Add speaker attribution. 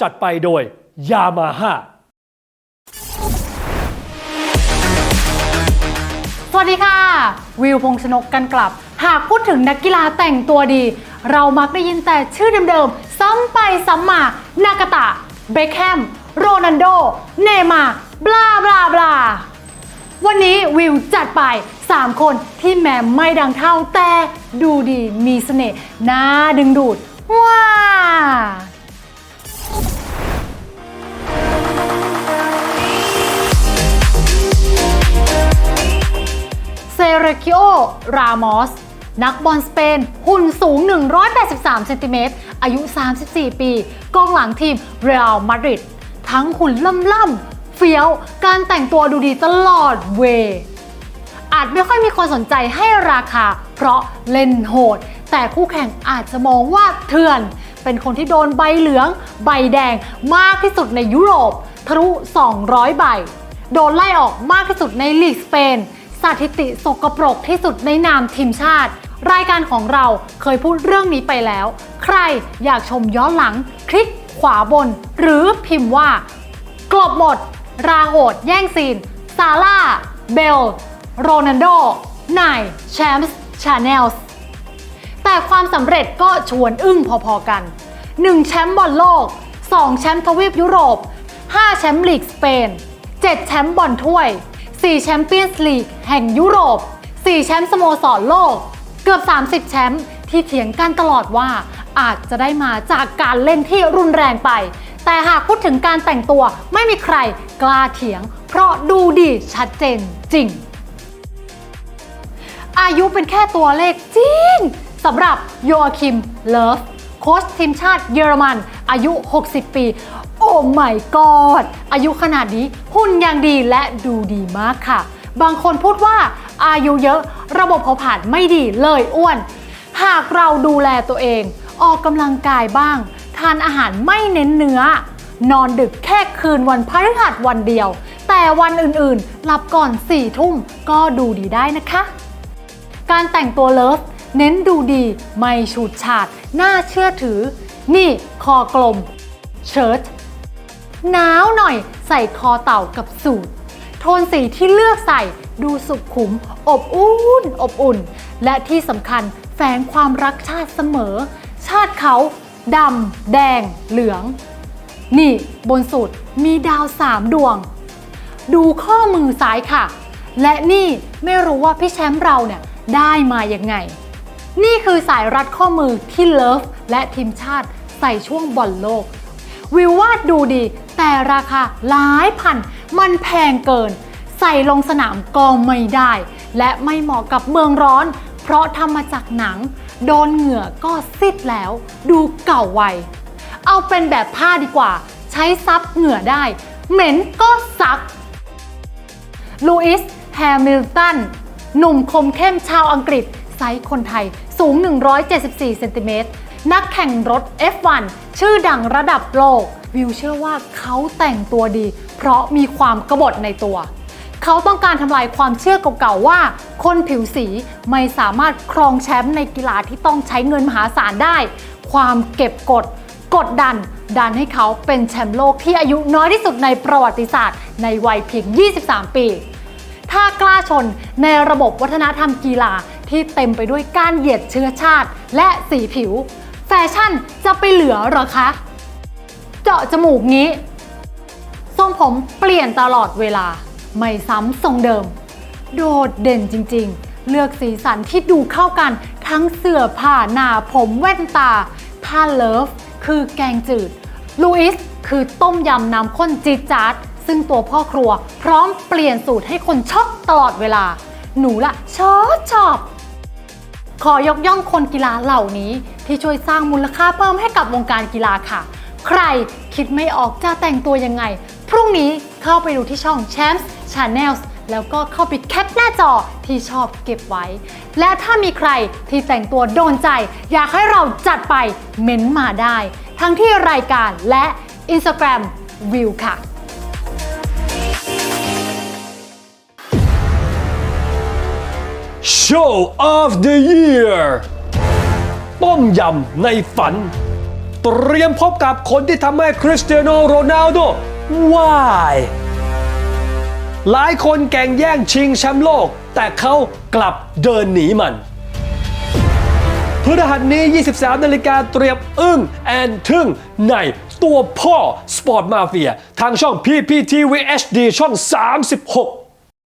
Speaker 1: จัดไปโดยยามาฮ่า
Speaker 2: สวัสดีค่ะ วิวพงษ์ชนกกันกลับ หากพูดถึงนักกีฬาแต่งตัวดี เรามักได้ยินแต่ชื่อเดิมๆ ซ้ำไปซ้ำมา นากาตะ เบคแฮม โรนันโด เนมาร์บลาบลาบลาวันนี้วิวจัดไป 3 คนที่แม้ไม่ดังเท่าแต่ดูดีมีเสน่ห์น่าดึงดูด ว้า เซเรคิโอ รามอส นักบอลสเปน หุ่นสูง 183 เซนติเมตร อายุ 34 ปี กองหลังทีมเรอัลมาดริด ทั้งหุ่นล่ำล่ำๆ เฟี้ยว การแต่งตัวดูดีตลอดเว อาจไม่ค่อยมีคนสนใจให้ราคา เพราะเล่นโหด แต่คู่แข่งอาจจะมองว่าเถื่อน เป็นคนที่โดนใบเหลือง ใบแดงมากที่สุดในยุโรป ทะลุ 200 ใบ โดนไล่ออกมากที่สุดในลีกสเปน สถิติสกปรกที่สุดในนามทีมชาติ รายการของเราเคยพูดเรื่องนี้ไปแล้ว ใครอยากชมย้อนหลัง คลิกขวาบน หรือพิมพ์ว่า กลบหมด ราโหดแย่งซีน ซาร่า เบล โรนันโดไนแชมป์ชาแนลส์แต่ความสำเร็จก็ชวนอึ้งพอๆกัน 1 แชมป์บอลโลก 2 แชมป์ทวีปยุโรป 5 แชมป์ลีกสเปน 7 แชมป์บอลถ้วย 4 แชมเปี้ยนส์ลีกแห่งยุโรป 4 แชมป์สโมสรโลก เกือบ 30 แชมป์ที่เถียงกันตลอดว่าอาจจะได้มาจากการเล่นที่รุนแรงไป แต่หากพูดถึงการแต่งตัวไม่มีใครกล้าเถียง เพราะดูดีชัดเจนจริง อายุเป็นแค่ตัวเลขจริงสำหรับโยอาคิม เลิฟ โค้ชทีมชาติเยอรมัน อายุ 60 ปี อ้ไม่กอดอายุขนาดนี้หุ่นยังดีและดูดีมากค่ะ บางคนพูดว่าอายุเยอะระบบเผาผลาญไม่ดีเลยอ้วน หากเราดูแลตัวเอง ออกกำลังกายบ้าง ทานอาหารไม่เน้นเนื้อ นอนดึกแค่คืนวันพฤหัสวันเดียว แต่วันอื่นๆ หลับก่อน4ทุ่มก็ดูดีได้นะคะ การแต่งตัวเลิฟเน้นดูดีไม่ฉูดฉาดน่าเชื่อถือ นี่คอกลม เชิ้ต หนาวหน่อยใส่คอเต่ากับสูทโทนสีที่เลือกใส่ดูสุขุม อบอุ่น อบอุ่น และที่สำคัญแฝงความรักชาติเสมอ ชาติเขาดำแดง เหลือง นี่บนสุดมีดาวสามดวง ดูข้อมือซ้ายค่ะ และนี่ไม่รู้ว่าพี่แชมป์เราเนี่ยได้มาอยังไง นี่คือสายรัดข้อมือที่เลิฟและทีมชาติใส่ช่วงบอลโลก วิววาดดูดี แต่ราคาหลายพัน มันแพงเกิน ใส่ลงสนามก็ไม่ได้ และไม่เหมาะกับเมืองร้อน เพราะทำมาจากหนัง โดนเหงื่อก็ซิดแล้ว ดูเก่าวัย เอาเป็นแบบผ้าดีกว่า ใช้ซับเหงื่อได้ เหม็นก็ซักลูอิสแฮมิลตันหนุ่มคมเข้มชาวอังกฤษ ไซส์คนไทย สูง 174 เซนติเมตร นักแข่งรถ F1 ชื่อดังระดับโลก วิวเชื่อว่าเขาแต่งตัวดี เพราะมีความกบฏในตัว เขาต้องการทำลายความเชื่อเก่าๆว่า คนผิวสีไม่สามารถครองแชมป์ในกีฬาที่ต้องใช้เงินมหาศาลได้ ความเก็บกดกดดัน ดันให้เขาเป็นแชมป์โลกที่อายุน้อยที่สุดในประวัติศาสตร์ ในวัยเพียง 23 ปี ถ้ากล้าชนในระบบวัฒนธรรมกีฬาที่เต็มไปด้วยการเหยียดเชื้อชาติ และสีผิว แฟชั่นจะไปเหลือหรอคะาะจมูกงี้ ทรงผมเปลี่ยนตลอดเวลา ไม่ซ้ำทรงเดิม โดดเด่นจริง ๆ เลือกสีสันที่ดูเข้ากัน ทั้งเสื้อผ้าหน้าผมแว่นตา ถ้าเลิฟ คือแกงจืด ลูอิส คือต้มยำน้ำข้นจี๊ดจ๊าดซึ่งตัวพ่อครัว พร้อมเปลี่ยนสูตรให้คนช็อกตลอดเวลา หนูละชอบชอบ ขอยกย่องคนกีฬาเหล่านี้ ที่ช่วยสร้างมูลค่าเพิ่มให้กับวงการกีฬาค่ะ ใครคิดไม่ออกจะแต่งตัวยังไง พรุ่งนี้เข้าไปดูที่ช่อง Champs Channels แล้วก็เข้าไปแคปหน้าจอที่ชอบเก็บไว้ และถ้ามีใครที่แต่งตัวโดนใจ อยากให้เราจัดไปเม้นต์มาได้ ทั้งที่รายการและ Instagram View ค่ะ
Speaker 1: Show of the Year ต้มยำในฝัน เตรียมพบกับคนที่ทำให้คริสเตียโนโรนัลโดวายหลายคนแก่งแย่งชิงแชมป์โลก แต่เขากลับเดินหนีมันพฤหัสนี้ 23 นาฬิกาเตรียมอึ้งแอนทึ่งในตัวพ่อสปอร์ตมาเฟีย ทางช่อง PPTV HD ช่อง 36